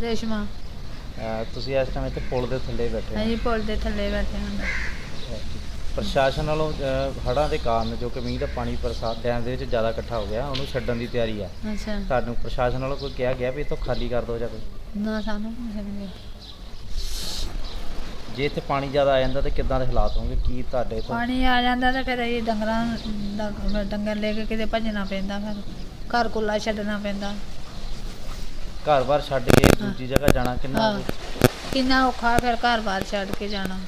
ਰੇਸ਼ਮਾ। ਅਹ ਤੁਸੀਂ ਇਸ ਟਾਈਮ ਇੱਥੇ ਪੁਲ ਦੇ ਥੱਲੇ ਬੈਠੇ ਹੋ। ਅਸੀਂ ਪੁਲ ਦੇ ਥੱਲੇ ਬੈਠੇ ਹਾਂ। ਪ੍ਰਸ਼ਾਸਨ ਵੱਲੋਂ ਅਹ, ਹੜ੍ਹਾਂ ਦੇ ਕਾਰਨ ਜੋ ਕਿ ਮੀਂਹ ਦਾ ਪਾਣੀ ਬਰਸਾਤ ਡੈਮ ਦੇ ਵਿੱਚ ਜ਼ਿਆਦਾ ਇਕੱਠਾ ਹੋ ਗਿਆ ਉਹਨੂੰ ਛੱਡਣ ਦੀ ਤਿਆਰੀ ਆ। ਅੱਛਾ। ਤੁਹਾਨੂੰ ਪ੍ਰਸ਼ਾਸਨ ਵੱਲੋਂ ਕੋਈ ਕਿਹਾ ਗਿਆ ਵੀ ਇੱਥੋਂ ਖਾਲੀ ਕਰ ਦਿਓ ਜਾਂ ਕੋਈ? ਨਾ ਸਾਨੂੰ ਨੇ ਕਿਹਾ। ਜੇ ਇੱਥੇ ਪਾਣੀ ਜ਼ਿਆਦਾ ਆ ਜਾਂਦਾ ਤੇ ਕਿੱਦਾਂ ਦੇ ਹਾਲਾਤ ਹੋਣਗੇ? ਕੀ ਤੁਹਾਡੇ ਤੋਂ ਪਾਣੀ ਆ ਜਾਂਦਾ ਤਾਂ ਫਿਰ ਅਸੀਂ ਡੰਗਰਾਂ ਦਾ ਫਿਰ ਡੰਗਰ ਲੈ ਕੇ ਕਿਤੇ ਭੱਜਣਾ ਪੈਂਦਾ ਫਿਰ ਘਰ ਕੁੱਲਾ ਛੱਡਣਾ ਪੈਂਦਾ। ਘਰ-ਬਾਰ ਛੱਡ ਕੇ ਦੂਜੀ ਜਗ੍ਹਾ ਜਾਣਾ ਕਿੰਨਾ ਹਾਂ। ਕਿੰਨਾ ਔਖਾ ਫਿਰ ਘਰ-ਬਾਰ ਛੱਡ ਕੇ ਜਾਣਾ।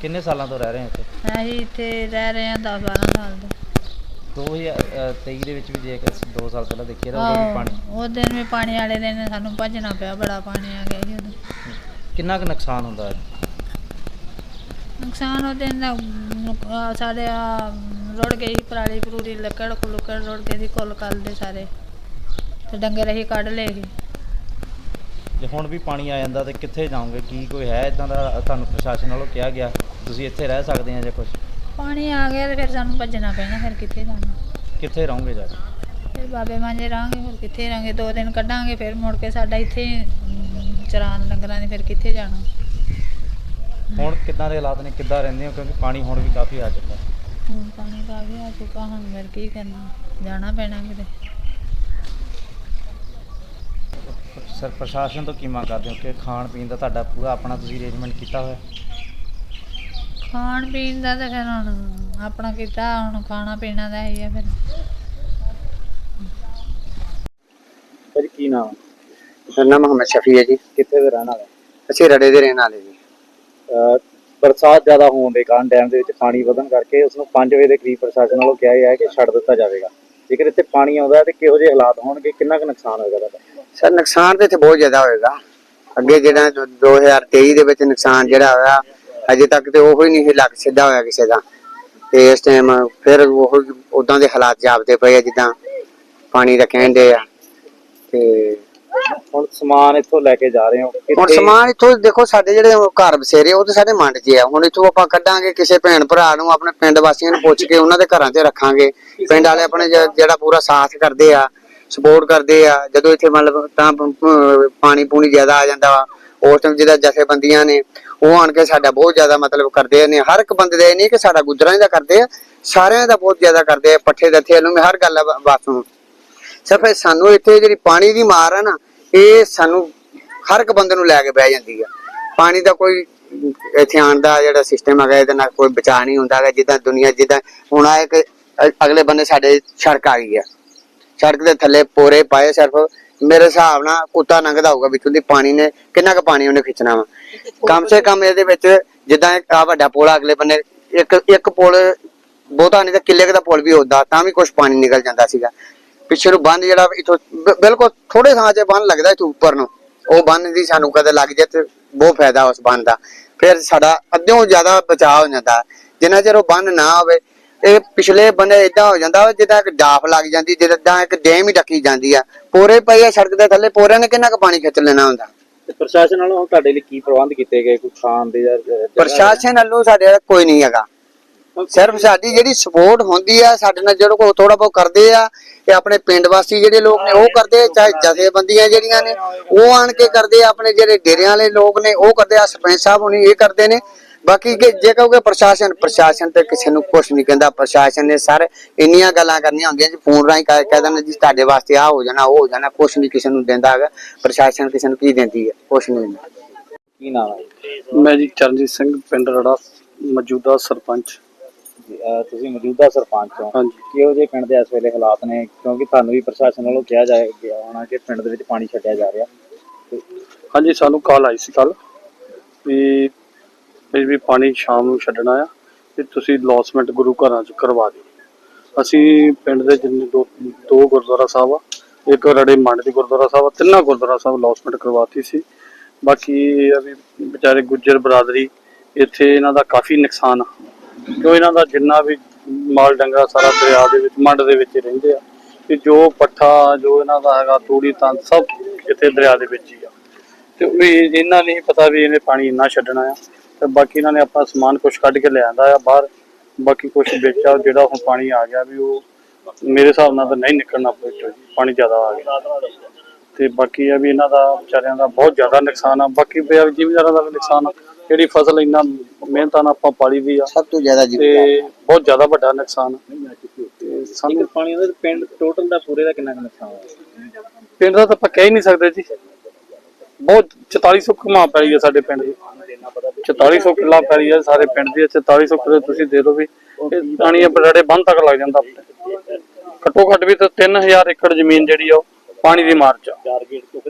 ਕਿੰਨੇ ਸਾਲਾਂ ਤੋਂ ਰਹਿ ਰਹੇ ਹੋ ਇੱਥੇ? ਅਸੀਂ ਇੱਥੇ ਰਹਿ ਰਹੇ ਹਾਂ 10 12 ਸਾਲ ਦੇ 2023 ਦੇ ਵਿੱਚ ਵੀ ਜੇ 2 ਸਾਲ ਪਹਿਲਾਂ ਦੇਖੀਏ ਤਾਂ ਉਦੋਂ ਵੀ ਪਾਣੀ। ਉਹ ਦਿਨ ਵੀ ਪਾਣੀ ਵਾਲੇ ਦਿਨ ਸਾਨੂੰ ਭੱਜਣਾ ਪਿਆ ਬੜਾ ਪਾਣੀ ਆ ਗਿਆ ਸੀ ਉਦੋਂ। ਕਿੰਨਾ ਕੁ ਨੁਕਸਾਨ ਹੁੰਦਾ ਹੈ? ਨੁਕਸਾਨ ਉਹ ਦਿਨ ਦਾ ਨੁਕ- ਆਹ ਸਾਡੇ ਆ ਰੁੜ ਗਈ ਪਰਾਲੀ ਪਰੂਰੀ ਲੱਕੜ ਲੁੱਕੜ ਰੁੜ ਗਈ ਸੀ ਕੁੱਲ ਕੱਲ ਦੇ ਸਾਰੇ। ਤੇ ਡੰਗਰ ਅਸੀਂ ਕੱਢ ਲਏ ਸੀ। ਜੇ ਹੁਣ ਵੀ ਪਾਣੀ ਆ ਜਾਂਦਾ ਤੇ ਕਿੱਥੇ ਜਾਓਗੇ? ਕੀ ਕੋਈ ਹੈ ਇਦਾਂ ਦਾ ਤੁਹਾਨੂੰ ਪ੍ਰਸ਼ਾਸਨ ਵੱਲੋਂ ਕਿਹਾ ਗਿਆ? ਤੁਸੀਂ ਇੱਥੇ ਰਹਿ ਸਕਦੇ ਆ ਜਾਂ ਕੁਝ ਪਾਣੀ ਆ ਗਿਆ ਤੇ ਫਿਰ ਸਾਨੂੰ ਭੱਜਣਾ ਪੈਣਾ ਫਿਰ ਕਿੱਥੇ ਜਾਣਾ? ਕਿੱਥੇ ਰਹੋਗੇ ਜਾ ਕੇ? ਫਿਰ ਬਾਬੇ ਮਾਂਜੇ ਰਾਂਗੇ ਫਿਰ ਕਿੱਥੇ ਰਾਂਗੇ ਦੋ ਦਿਨ ਕੱਢਾਂਗੇ ਫਿਰ ਮੁੜ ਕੇ ਸਾਡਾ ਇੱਥੇ ਚਰਾਨ ਡੰਗਰਾਂ ਨੇ ਫਿਰ ਕਿੱਥੇ ਜਾਣਾ? ਹੁਣ ਕਿੱਦਾਂ ਦੇ ਹਾਲਾਤ ਨੇ? ਕਿੱਦਾਂ ਰਹਿੰਦੇ ਹੋ? ਕਿਉਂਕਿ ਪਾਣੀ ਹੁਣ ਵੀ ਕਾਫੀ ਆ ਚੁੱਕਾ ਹੁਣ ਪਾਣੀ ਕਾਫੀ ਆ ਚੁੱਕਾ ਹੁਣ ਫਿਰ ਕੀ ਕਰਨਾ? ਜਾਣਾ ਪੈਣਾ ਕਿਤੇ। ਸਰ ਪ੍ਰਸ਼ਾਸਨ ਤੋਂ ਕੀ ਮੰਗ ਕਰਦੇ ਹੋ ਕਿ ਖਾਣ ਪੀਣ ਦਾ ਤੁਹਾਡਾ ਪੂਰਾ ਆਪਣਾ ਤੁਸੀਂ ਅਰੇਂਜਮੈਂਟ ਕੀਤਾ ਹੋਇਆ? ਖਾਣ ਪੀਣ ਦਾ ਤਾਂ ਫਿਰ ਹੁਣ ਆਪਣਾ ਕੀਤਾ ਹੁਣ ਖਾਣਾ ਪੀਣਾ ਦਾ ਹੀ ਆ ਫਿਰ। ਭਾਜੀ ਕੀ ਨਾਮ? ਮੇਰਾ ਨਾਮ ਮੁਹੰਮਦ ਸ਼ਫੀ ਹੈ ਜੀ। ਕਿੱਥੇ ਦੇ ਰਹਿਣ ਵਾਲੇ? ਅਸੀਂ ਰੜੇ ਦੇ ਰਹਿਣ ਵਾਲੇ ਜੀ। ਅਹ ਬਰਸਾਤ ਜ਼ਿਆਦਾ ਹੋਣ ਦੇ ਕਾਰਨ ਡੈਮ ਦੇ ਵਿੱਚ ਪਾਣੀ ਵਧਣ ਕਰਕੇ ਉਸ ਨੂੰ 5 ਵਜੇ ਦੇ ਕਰੀਬ ਪ੍ਰਸ਼ਾਸਨ ਵੱਲੋਂ ਕਿਹਾ ਗਿਆ ਹੈ ਕਿ ਛੱਡ ਦਿੱਤਾ ਜਾਵੇਗਾ। ਜੇਕਰ ਇੱਥੇ ਪਾਣੀ ਆਉਂਦਾ ਹੈ ਤੇ ਕਿਹੋ ਜਿਹੇ ਹਾਲਾਤ ਹੋਣਗੇ ਕਿੰਨਾ ਕੁ ਨੁਕਸਾਨ ਹੋਏਗਾ ਤੁਹਾਡਾ? ਸਰ ਨੁਕਸਾਨ ਤੇ ਇੱਥੇ ਬਹੁਤ ਜ਼ਿਆਦਾ ਹੋਏਗਾ। ਅੱਗੇ ਜਿਹੜਾ ਜੋ 2023 ਦੇ ਵਿੱਚ ਨੁਕਸਾਨ ਜਿਹੜਾ ਹੋਇਆ ਅਜੇ ਤੱਕ ਤੇ ਉਹ ਹੀ ਨਹੀਂ ਲੱਗ ਸਿੱਧਾ ਹੋਇਆ ਕਿਸੇ ਦਾ। ਤੇ ਇਸ ਟਾਈਮ ਫਿਰ ਉਹ ਉਦਾਂ ਦੇ ਹਾਲਾਤ ਜਾਪਦੇ ਪਏ ਆ ਜਿੱਦਾਂ ਪਾਣੀ ਦਾ ਕਹਿੰਦੇ ਆ। ਤੇ ਹੁਣ ਸਮਾਨ ਇੱਥੋਂ ਲੈ ਕੇ ਜਾ ਰਹੇ ਹੋ? ਹੁਣ ਸਮਾਨ ਇੱਥੋਂ ਦੇਖੋ ਸਾਡੇ ਜਿਹੜੇ ਘਰ ਬਸੇਰੇ ਉਹ ਤੇ ਸਾਡੇ ਮੰਡ 'ਚ ਆ। ਹੁਣ ਇੱਥੋਂ ਆਪਾਂ ਕੱਢਾਂਗੇ ਕਿਸੇ ਭੈਣ ਭਰਾ ਨੂੰ ਆਪਣੇ ਪਿੰਡ ਵਾਸੀਆਂ ਨੂੰ ਪੁੱਛ ਕੇ ਉਹਨਾਂ ਦੇ ਘਰਾਂ 'ਚ ਰੱਖਾਂਗੇ। ਪਿੰਡ ਵਾਲੇ ਆਪਣੇ ਜਿਹੜਾ ਪੂਰਾ ਸਾਥ ਕਰਦੇ ਆ ਸਪੋਰਟ ਕਰਦੇ ਆ। ਜਦੋਂ ਇੱਥੇ ਮਤਲਬ ਤਾਂ ਪਾਣੀ ਪੂਣੀ ਜ਼ਿਆਦਾ ਆ ਜਾਂਦਾ ਵਾ, ਉਸ ਟਾਈਮ ਜਿਹੜਾ ਜਥੇਬੰਦੀਆਂ ਨੇ, ਉਹ ਆਣ ਕੇ ਸਾਡਾ ਬਹੁਤ ਜ਼ਿਆਦਾ ਮਤਲਬ ਕਰਦੇ ਨੇ। ਹਰ ਇੱਕ ਬੰਦੇ ਦਾ ਇਹ ਨਹੀਂ ਕਿ ਸਾਡਾ ਗੁਜਰਾਂ ਦਾ ਕਰਦੇ ਆ, ਸਾਰਿਆਂ ਦਾ ਬਹੁਤ ਜ਼ਿਆਦਾ ਕਰਦੇ ਆ, ਪੱਠੇ ਦੱਥੇ ਨੂੰ ਹਰ ਗੱਲ ਆ ਸਿਰਫ ਸਾਨੂੰ ਇੱਥੇ ਜਿਹੜੀ ਪਾਣੀ ਦੀ ਮਾਰ ਆ ਨਾ, ਇਹ ਸਾਨੂੰ ਹਰ ਇੱਕ ਬੰਦੇ ਨੂੰ ਲੈ ਕੇ ਬਹਿ ਜਾਂਦੀ ਆ। ਪਾਣੀ ਦਾ ਕੋਈ ਇੱਥੇ ਆਣ ਦਾ ਜਿਹੜਾ ਸਿਸਟਮ ਹੈਗਾ, ਇਹਦੇ ਨਾਲ ਕੋਈ ਬਚਾ ਨਹੀਂ ਹੁੰਦਾ ਹੈਗਾ। ਜਿੱਦਾਂ ਦੁਨੀਆ, ਜਿੱਦਾਂ ਹੁਣ ਆ ਕਿ ਅਗਲੇ ਬੰਦੇ ਸਾਡੇ ਸੜਕ ਆ ਗਈ ਆ। ਸੜਕ ਦੇ ਥੱਲੇ ਪੋਰੇ ਪਾਏ ਸਿਰਫ। ਮੇਰੇ ਹਿਸਾਬ ਨਾਲ ਕੁੱਤਾ ਲੰਘਦਾ ਹੋਊਗਾ ਵਿੱਚੋਂ ਦੀ ਪਾਣੀ ਨੇ। ਕਿੰਨਾ ਕੁ ਪਾਣੀ ਉਹਨੇ ਖਿੱਚਣਾ ਵਾ? ਕਮ ਸੇ ਕਮ ਇਹਦੇ ਵਿੱਚ ਜਿੱਦਾਂ ਆ ਵੱਡਾ ਪੁਲ ਅਗਲੇ ਬੰਨੇ ਇੱਕ ਇੱਕ ਪੁਲ ਬਹੁਤਾ ਨਹੀਂ ਤਾਂ ਕਿੱਲੇ ਦਾ ਪੁਲ ਵੀ ਹੁੰਦਾ, ਤਾਂ ਵੀ ਕੁਝ ਪਾਣੀ ਨਿਕਲ ਜਾਂਦਾ ਸੀਗਾ। ਪਿੱਛੇ ਨੂੰ ਬੰਨ ਜਿਹੜਾ ਇਥੋਂ ਬਿਲਕੁਲ ਥੋੜੇ ਥਾਂ 'ਚ ਬੰਨ ਲੱਗਦਾ ਇਥੋਂ ਉੱਪਰ ਨੂੰ। ਉਹ ਬੰਨ ਦੀ ਸਾਨੂੰ ਕਦੇ ਲੱਗ ਜਾਏ ਤੇ ਬਹੁਤ ਫਾਇਦਾ ਉਸ ਬੰਨ ਦਾ। ਫਿਰ ਸਾਡਾ ਅੱਧਿਓਂ ਜ਼ਿਆਦਾ ਬਚਾਅ ਹੋ ਜਾਂਦਾ। ਜਿੰਨਾ ਚਿਰ ਉਹ ਬੰਨ ਨਾ ਹੋਵੇ ਇਹ ਪਿਛਲੇ ਬੰਨੇ ਇਦਾਂ ਹੋ ਜਾਂਦਾ ਵਾ ਜਿੱਦਾਂ ਇੱਕ ਡਾਫ ਲੱਗ ਜਾਂਦੀ ਜਿੱਦਾਂ ਇੱਕ ਡੈਮ ਹੀ ਡੱਕੀ ਜਾਂਦੀ ਆ। ਪੋਰੇ ਪਈ ਆ ਸੜਕ ਦੇ ਥੱਲੇ ਪੋਰਿਆਂ ਨੇ ਕਿੰਨਾ ਕੁ ਪਾਣੀ ਖਿੱਚ ਲੈਣਾ ਹੁੰਦਾ? ਤੇ ਪ੍ਰਸ਼ਾਸਨ ਵੱਲੋਂ ਤੁਹਾਡੇ ਲਈ ਕੀ ਪ੍ਰਬੰਧ ਕੀਤੇ ਗਏ ਕੋਈ ਖਾਣ ਦੇ ਜਾਂ ਜਗ੍ਹਾ- ਪ੍ਰਸ਼ਾਸਨ ਵੱਲੋਂ ਸਾਡੇ ਨਾਲ ਕੋਈ ਨਹੀਂ ਹੈਗਾ। ਸਿਰਫ ਸਾਡੀ ਜਿਹੜੀ ਸਪੋਰਟ ਹੁੰਦੀ ਆ ਸਾਡੇ ਨਾਲ ਜਿਹੜਾ ਕੋ ਥੋੜਾ ਬਹੁਤ ਕਰਦੇ ਆ ਤੇ ਆਪਣੇ ਪਿੰਡ ਵਾਸੀ ਜਿਹੜੇ ਲੋਕ ਨੇ ਉਹ ਕਰਦੇ ਆ ਚਾਹੇ ਜਥੇਬੰਦੀਆਂ ਜਿਹੜੀਆਂ ਨੇ ਉਹ ਆਣ ਕੇ ਕਰਦੇ ਆ ਆਪਣੇ ਜਿਹੜੇ ਡੇਰਿਆਂ ਵਾਲੇ ਲੋਕ ਨੇ ਉਹ ਕਰਦੇ ਆ ਸਰਪੰਚ ਸਾਹਿਬ ਹੁਣੀ ਇਹ ਕਰਦੇ ਨੇ। ਬਾਕੀ ਕਿ ਜੇ ਕਹੋਗੇ ਪ੍ਰਸ਼ਾਸਨ ਪ੍ਰਸ਼ਾਸਨ ਤੇ ਕਿਸੇ ਨੂੰ ਕੁਝ ਨਹੀਂ ਕਹਿੰਦਾ ਪ੍ਰਸ਼ਾਸਨ ਨੇ ਸਰ ਇੰਨੀਆਂ ਗੱਲਾਂ ਕਰਨੀਆਂ ਹੁੰਦੀਆਂ ਜੀ ਫੋਨ ਰਾਹੀਂ ਕਹਿ ਕਹਿ ਦਿੰਦੇ ਜੀ ਤੁਹਾਡੇ ਵਾਸਤੇ ਆ ਹੋ ਜਾਣਾ ਉਹ ਹੋ ਜਾਣਾ ਕੁਝ ਨਹੀਂ ਕਿਸੇ ਨੂੰ ਦਿੰਦਾ ਹੈਗਾ ਪ੍ਰਸ਼ਾਸਨ ਕਿਸੇ ਨੂੰ ਕੀ ਦਿੰਦੀ ਹੈ ਕੁਝ ਨਹੀਂ ਦਿੰਦਾ। ਕੀ ਨਾਮ ਹੈ? ਮੈਂ ਜੀ ਚਰਨਜੀਤ ਸਿੰਘ ਪਿੰਡ ਰੜਾ ਮੌਜੂਦਾ ਸਰਪੰਚ। ਤੁਸੀਂ ਮੌਜੂਦਾ ਸਰਪੰਚ ਹੋ। ਕਿਹੋ ਜਿਹੇ ਪਿੰਡ ਦੇ ਇਸ ਵੇਲੇ ਹਾਲਾਤ ਨੇ? ਕਿਉਂਕਿ ਤੁਹਾਨੂੰ ਵੀ ਪ੍ਰਸ਼ਾਸਨ ਵੱਲੋਂ ਕਿਹਾ ਜਾ ਗਿਆ ਹੋਣਾ ਕਿ ਪਿੰਡ ਦੇ ਵਿੱਚ ਪਾਣੀ ਛੱਡਿਆ ਜਾ ਰਿਹਾ। ਤੇ ਹਾਂਜੀ ਸਾਨੂੰ ਕਾਲ ਆਈ ਸੀ ਕੱਲ ਵੀ ਵੀ ਵੀ ਪਾਣੀ ਸ਼ਾਮ ਨੂੰ ਛੱਡਣਾ ਆ ਤੇ ਤੁਸੀਂ ਲੌਸਮੈਂਟ ਗੁਰੂ ਘਰਾਂ ਚ ਕਰਵਾ ਦਿਓ। ਅਸੀਂ ਪਿੰਡ ਦੇ ਜਿੰਨੇ ਦੋ ਦੋ ਗੁਰਦੁਆਰਾ ਸਾਹਿਬ ਆ, ਇੱਕ ਰੜੇ ਮੰਡ ਦੀ ਗੁਰਦੁਆਰਾ ਸਾਹਿਬ ਆ, ਤਿੰਨਾਂ ਗੁਰਦੁਆਰਾ ਸਾਹਿਬ ਲੌਸਮੈਂਟ ਕਰਵਾਤੀ ਸੀ। ਬਾਕੀ ਇਹ ਆ ਵੀ ਵਿਚਾਰੇ ਗੁੱਜਰ ਬਰਾਦਰੀ, ਇੱਥੇ ਇਹਨਾਂ ਦਾ ਕਾਫੀ ਨੁਕਸਾਨ ਆ। ਕਿਉਂ ਇਹਨਾਂ ਦਾ ਜਿੰਨਾ ਵੀ ਮਾਲ ਡੰਗਰਾ ਸਾਰਾ ਦਰਿਆ ਦੇ ਵਿੱਚ, ਮੰਡ ਦੇ ਵਿੱਚ ਰਹਿੰਦੇ ਆ। ਕਿ ਜੋ ਪੱਠਾ, ਜੋ ਇਹਨਾਂ ਦਾ ਹੈਗਾ ਤੂੜੀ, ਤੰਦ ਸਭ ਇੱਥੇ ਦਰਿਆ ਦੇ ਵਿੱਚ ਹੀ ਆ। ਤੇ ਵੀ ਇਹਨਾਂ ਨਹੀਂ ਪਤਾ ਵੀ ਇਹਨੇ ਪਾਣੀ ਇੰਨਾ ਛੱਡਣਾ ਆ। ਤੇ ਬਾਕੀ ਇਹਨਾਂ ਨੇ ਆਪਣਾ ਸਮਾਨ ਕੁਝ ਕੱਢ ਕੇ ਲਿਆਂਦਾ ਆ ਬਾਹਰ। ਬਾਕੀ ਕੁਝ ਵੇਚਿਆ ਜਿਹੜਾ ਹੁਣ ਪਾਣੀ ਆ ਗਿਆ ਵੀ ਉਹ ਮੇਰੇ ਹਿਸਾਬ ਨਾਲ ਤਾਂ ਨਹੀਂ ਨਿਕਲਣਾ ਪਵੇ ਪਾਣੀ ਜ਼ਿਆਦਾ ਆ ਗਿਆ। ਤੇ ਬਾਕੀ ਇਹ ਵੀ ਇਹਨਾਂ ਦਾ ਵਿਚਾਰਿਆਂ ਦਾ ਬਹੁਤ ਜ਼ਿਆਦਾ ਨੁਕਸਾਨ ਆ। ਬਾਕੀ ਪਿਆ ਜ਼ਿਮੀਦਾਰਾਂ ਦਾ ਵੀ ਨੁਕਸਾਨ ਆ। ਜਿਹੜੀ ਫਸਲ ਇੰਨਾ ਮਿਹਨਤਾਂ ਨਾਲ ਆਪਾਂ ਪਾਲੀ ਦੀ ਆ ਸਭ ਤੋਂ ਜ਼ਿਆਦਾ ਜੀ ਤੇ ਬਹੁਤ ਜ਼ਿਆਦਾ ਵੱਡਾ ਨੁਕਸਾਨ ਆ। ਤੇ ਸਾਨੂੰ ਪਾਣੀ ਤੇ ਪਿੰਡ ਟੋਟਲ ਦਾ ਪੂਰੇ ਦਾ ਕਿੰਨਾ ਨੁਕਸਾਨ ਹੋਇਆ ਪਿੰਡ ਦਾ ਤਾਂ ਆਪਾਂ ਕਹਿ ਹੀ ਨਹੀਂ ਸਕਦੇ ਜੀ। ਬਹੁਤ 4400 ਕਮਾ ਪੈਲੀ ਹੈ ਸਾਡੇ ਪਿੰਡ ਦੀ। 4400 ਕਿੱਲਾ ਪੈਲੀ ਹੈ ਸਾਰੇ ਪਿੰਡ ਦੀ 4400 ਕਿੱਲੇ ਤੁਸੀਂ ਦੇ ਦਿਓ ਵੀ ਇਹ ਪਾਣੀ ਬੜੇ ਬੰਦ ਤੱਕ ਲੱਗ ਜਾਂਦਾ ਘੱਟੋ ਘੱਟ ਵੀ ਤਾਂ 3000 ਏਕੜ ਜ਼ਮੀਨ ਜਿਹੜੀ ਆ ਉਹ ਪਾਣੀ ਦੀ ਮਾਰ ਚ ਆ।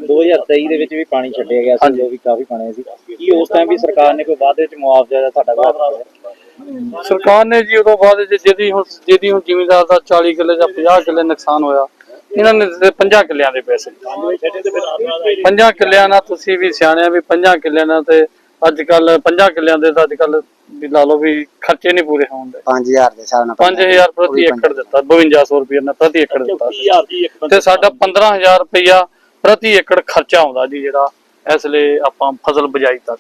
2023 ਦੇ ਵਿੱਚ ਵੀ ਪਾਣੀ ਛੱਡਿਆ ਗਿਆ ਸੀ ਹਾਂਜੀ। ਜੋ ਵੀ ਕਾਫੀ ਪਾਣੀ ਸੀ ਕੀ ਉਸ ਟਾਈਮ ਵੀ ਸਰਕਾਰ ਨੇ ਕੋਈ ਵਾਅਦੇ ਵਿੱਚ ਮੁਆਵਜ਼ਾ ਜਾਂ ਤੁਹਾਡਾ ਵਾਅਦਾ ਸਰਕਾਰ ਨੇ ਜੀ ਉਦੋਂ ਬਾਅਦ ਜੇ ਜਿਹਦੀ ਹੁਣ ਜਿਹਦੀ ਹੁਣ ਜ਼ਿਮੀਦਾਰ ਦਾ 40 ਕਿੱਲੇ ਜਾਂ 50 ਕਿੱਲੇ ਨੁਕਸਾਨ ਹੋਇਆ ਇਹਨਾਂ ਨੇ ਦਿੱਤੇ 50 ਕਿੱਲਿਆਂ ਦੇ ਪੈਸੇ 50 ਕਿੱਲਿਆਂ ਨਾਲ ਤੁਸੀਂ ਵੀ ਸਿਆਣੇ ਆ ਵੀ 50 ਕਿੱਲਿਆਂ ਨਾਲ ਤੇ ਅੱਜ ਕੱਲ 50 ਕਿੱਲਿਆਂ ਦੇ ਤਾਂ ਅੱਜ ਕੱਲ ਵੀ ਲਾ ਲਓ ਵੀ ਖਰਚੇ ਨਹੀਂ ਪੂਰੇ ਹੋਣਦੇ 5000 ਦੇ ਹਿਸਾਬ ਨਾਲ 5000 ਪ੍ਰਤੀ ਏਕੜ ਦਿੱਤਾ 5200 ਰੁਪਏ ਨਾਲ ਪ੍ਰਤੀ ਏਕੜ ਦਿੱਤਾ। ਤੇ ਸਾਡਾ 15000 ਰੁਪਇਆ ਪ੍ਰਤੀ ਏਕੜ ਖਰਚਾ ਆਉਂਦਾ ਜੀ ਜਿਹੜਾ ਇਸ ਲਈ ਆਪਾਂ ਫਸਲ ਬਜਾਈ ਤੱਕ।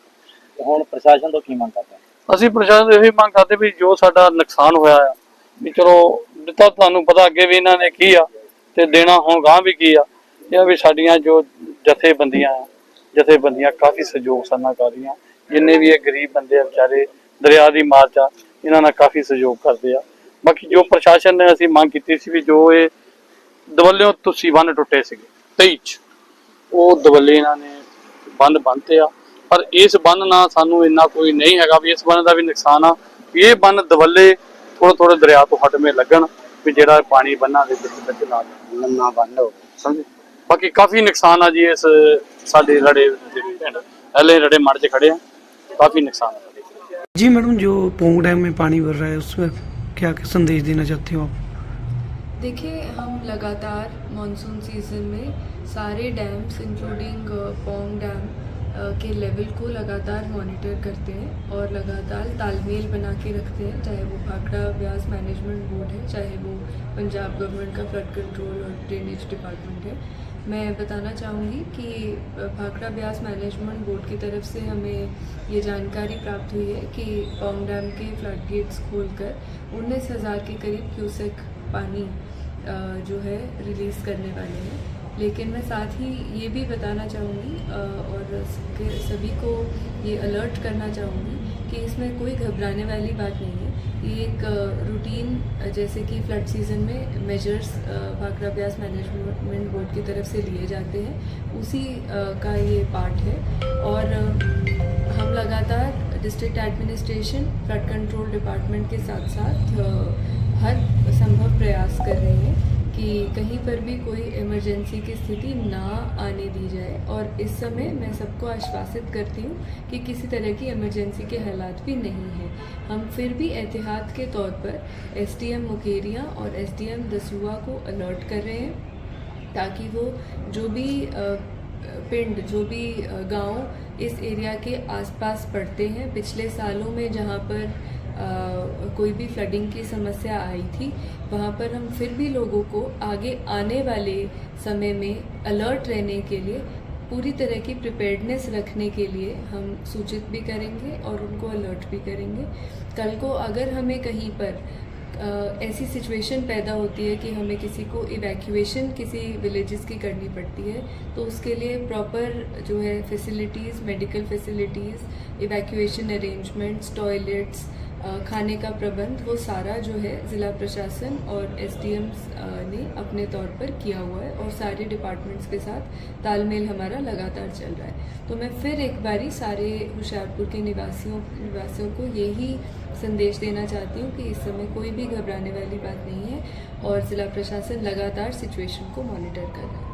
ਹੁਣ ਪ੍ਰਸ਼ਾਸਨ ਤੋਂ ਕੀ ਮੰਗ ਕਰਦੇ? ਅਸੀਂ ਪ੍ਰਸ਼ਾਸਨ ਤੋਂ ਇਹੀ ਮੰਗ ਕਰਦੇ ਵੀ ਜੋ ਸਾਡਾ ਨੁਕਸਾਨ ਹੋਇਆ ਆ ਵੀ ਚਲੋ ਦਿੱਤਾ ਤੁਹਾਨੂੰ ਪਤਾ ਅੱਗੇ ਵੀ ਇਹਨਾਂ ਨੇ ਕੀ ਆ ਤੇ ਦੇਣਾ ਹੁਣ ਗਾਂ ਵੀ ਕੀ ਆ। ਇਹ ਵੀ ਸਾਡੀਆਂ ਜੋ ਜਥੇਬੰਦੀਆਂ ਆ ਜਥੇਬੰਦੀਆਂ ਕਾਫੀ ਸਹਿਯੋਗ ਸਾਨਾ ਕਰ ਰਹੀਆਂ। ਜਿੰਨੇ ਵੀ ਇਹ ਗਰੀਬ ਬੰਦੇ ਆ ਵਿਚਾਰੇ ਦਰਿਆ ਦੀ ਮਾਰ ਚ ਇਹਨਾਂ ਨਾਲ ਕਾਫੀ ਸਹਿਯੋਗ ਕਰਦੇ ਆ। ਬਾਕੀ ਜੋ ਪ੍ਰਸ਼ਾਸਨ ਨੇ ਅਸੀਂ ਮੰਗ ਕੀਤੀ ਸੀ ਵੀ ਜੋ ਇਹ ਦਵੱਲਿਓਂ ਤੁਸੀਂ ਬੰਨ ਟੁੱਟੇ ਸੀਗੇ 23 ਚ ਉਹ ਦਵੱਲੇ ਇਹਨਾਂ ਨੇ ਬੰਨ ਬੰਨਤੇ ਆ। ਪਰ ਇਸ ਬੰਨ ਨਾਲ ਸਾਨੂੰ ਇੰਨਾ ਕੋਈ ਨਹੀਂ ਹੈਗਾ ਵੀ ਇਸ ਬੰਨ ਦਾ ਵੀ ਨੁਕਸਾਨ ਆ ਇਹ ਬੰਨ ਦਵੱਲੇ ਥੋੜੇ ਥੋੜੇ ਦਰਿਆ ਤੋਂ ਹਟਵੇਂ ਲੱਗਣ ਵੀ ਜਿਹੜਾ ਪਾਣੀ ਬੰਨਾਂ ਦੇ ਵਿੱਚ ਵਿੱਚ ਨਾ। ਲੰਮਾ ਬੰਦ ਹੋ ਸਮਝੇ? ਬਾਕੀ ਕਾਫੀ ਨੁਕਸਾਨ ਆ ਜੀ ਇਸ ਸਾਡੇ ਰੜੇ ਦੇ ਪਿੰਡ ਹਲੇ ਰੜੇ ਮੜ ਚ ਖੜੇ ਆ। काफ़ी नुकसान है। जी मैडम जो पोंग डैम में पानी भर रहा है उसमें क्या संदेश देना चाहती हो आप? देखिए हम लगातार मानसून सीज़न में सारे dams including uh, Pong dam uh, के लेवल को लगातार मॉनिटर करते हैं और लगातार तालमेल बना के रखते हैं चाहे वो भाखड़ा व्यास मैनेजमेंट बोर्ड है चाहे वो पंजाब गवर्नमेंट का फ्लड कंट्रोल और ड्रेनेज डिपार्टमेंट है। मैं बताना चाहूँगी कि भाखड़ा ब्यास मैनेजमेंट बोर्ड की तरफ़ से हमें ये जानकारी प्राप्त हुई है कि पोंग डैम के फ्लड गेट्स खोलकर उन्नीस हज़ार के करीब क्यूसेक पानी जो है, रिलीज़ करने वाले हैं। लेकिन मैं साथ ही ये भी बताना चाहूँगी और सभी को ये अलर्ट करना चाहूँगी कि इसमें कोई घबराने वाली बात नहीं है। ये एक रूटीन जैसे कि फ्लड सीज़न में measures Bhakra Beas management board की तरफ़ से लिए जाते हैं। उसी का ये पार्ट है। और हम लगातार district administration flood control department के साथ साथ हर संभव प्रयास कर रहे हैं। कि कहीं पर भी कोई इमरजेंसी की स्थिति ना आने दी जाए। और इस समय मैं सबको आश्वासित करती हूँ कि किसी तरह की इमरजेंसी के हालात भी नहीं हैं। हम फिर भी एहतियात के तौर पर एसडीएम मुकेरिया और एसडीएम दसुआ को अलर्ट कर रहे हैं ताकि वो जो भी पिंड जो भी गाँव इस एरिया के आसपास पड़ते हैं। पिछले सालों में जहाँ पर अ, कोई भी फ्लडिंग की समस्या आई थी वहाँ पर हम फिर भी लोगों को आगे आने वाले समय में अलर्ट रहने के लिए पूरी तरह की प्रिपेयर्डनेस रखने के लिए हम सूचित भी करेंगे और उनको अलर्ट भी करेंगे। कल को अगर हमें कहीं पर अ, ऐसी सिचुएशन पैदा होती है कि हमें किसी को इवैक्यूएशन किसी विलेजेस की करनी पड़ती है तो उसके लिए प्रॉपर जो है facilities medical facilities evacuation arrangements toilets खाने का प्रबंध, वो सारा जो है ज़िला प्रशासन और एस ने अपने तौर पर किया हुआ है और सारे डिपार्टमेंट्स के साथ तालमेल हमारा लगातार चल रहा है। तो मैं फिर एक बारी सारे होशियारपुर के निवासियों निवासियों को यही संदेश देना चाहती हूँ कि इस समय कोई भी घबराने वाली बात नहीं है और ज़िला प्रशासन लगातार सिचुएशन को मॉनिटर कर रहा है।